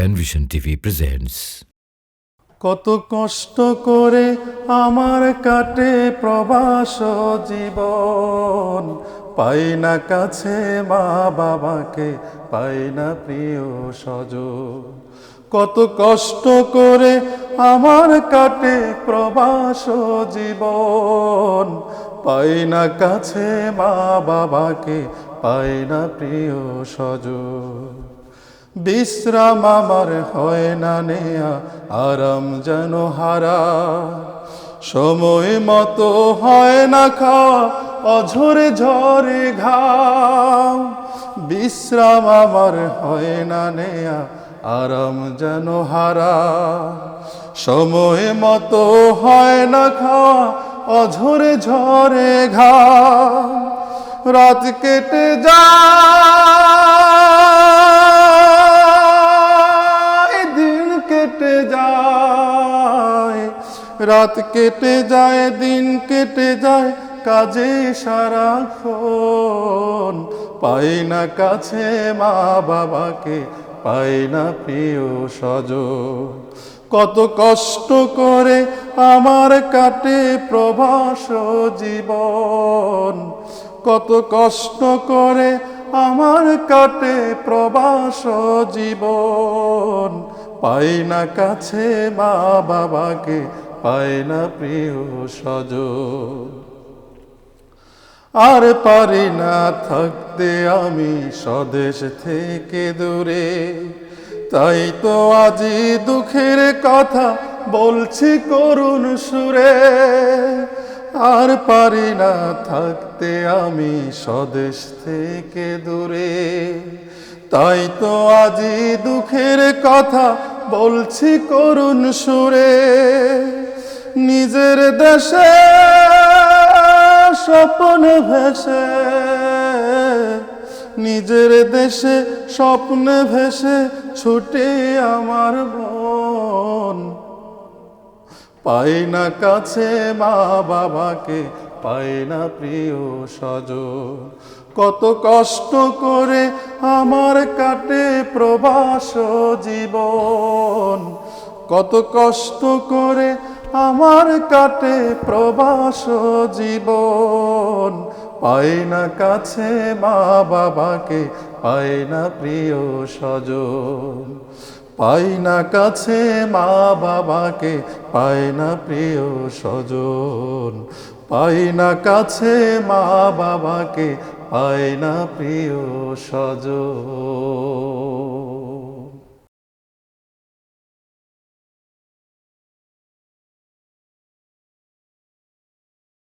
Penvision TV presents. কত কষ্ট করে আমার কাটে প্রবাস জীবন। পাই না কাছে মা বাবাকে, পাই না প্রিয় সজ কত কষ্ট করে আমার কাটে প্রবাস জীবন। পাই না কাছে মা বাবাকে, পাই না প্রিয় সজ বিশ্রাম আমার হয় না নেয়া, আরাম যেন হারা। সময় মতো হয় না খাওয়া, অঝরে ঝরে ঘাম। বিশ্রাম আমার হয় না নেয়া, আরাম যেন হারা। সময় মতো হয় না খাওয়া, অঝরে ঝরে ঘাম। রাত কেটে যায় রাত কেটে যায়, দিন কেটে যায়, কাজে সারাক্ষণ পাই না কাছে মা বাবাকে পাই না প্রিয় সজ কত কষ্ট করে আমার কাটে প্রবাস জীবন। কত কষ্ট করে আমার কাটে প্রবাস জীবন। পাই না কাছে মা বাবাকে পাই না প্রিয় সজ আর পারি না থাকতে আমি স্বদেশ থেকে দূরে। তাই তো আজি দুঃখের কথা বলছি করুণ সুরে। আর পারি না থাকতে আমি স্বদেশ থেকে দূরে। তাই তো আজি দুঃখের কথা বলছি করুণ সুরে, নিজের দেশে স্বপ্ন ভেসে, নিজের দেশে স্বপ্নে ভেসে ছুটে আমার মন। পাই না কাছে মা বাবাকে পাই না প্রিয় সজ কত কষ্ট করে আমার কাটে প্রবাস জীবন। কত কষ্ট করে আমার কাটে প্রবাস জীবন। পাই না কাছে মা বাবাকে, পাই না প্রিয় স্বজন। পাই না কাছে মা বাবাকে, পাই না প্রিয় স্বজন। পাই না কাছে মা বাবাকে আয়না প্রিয় সজ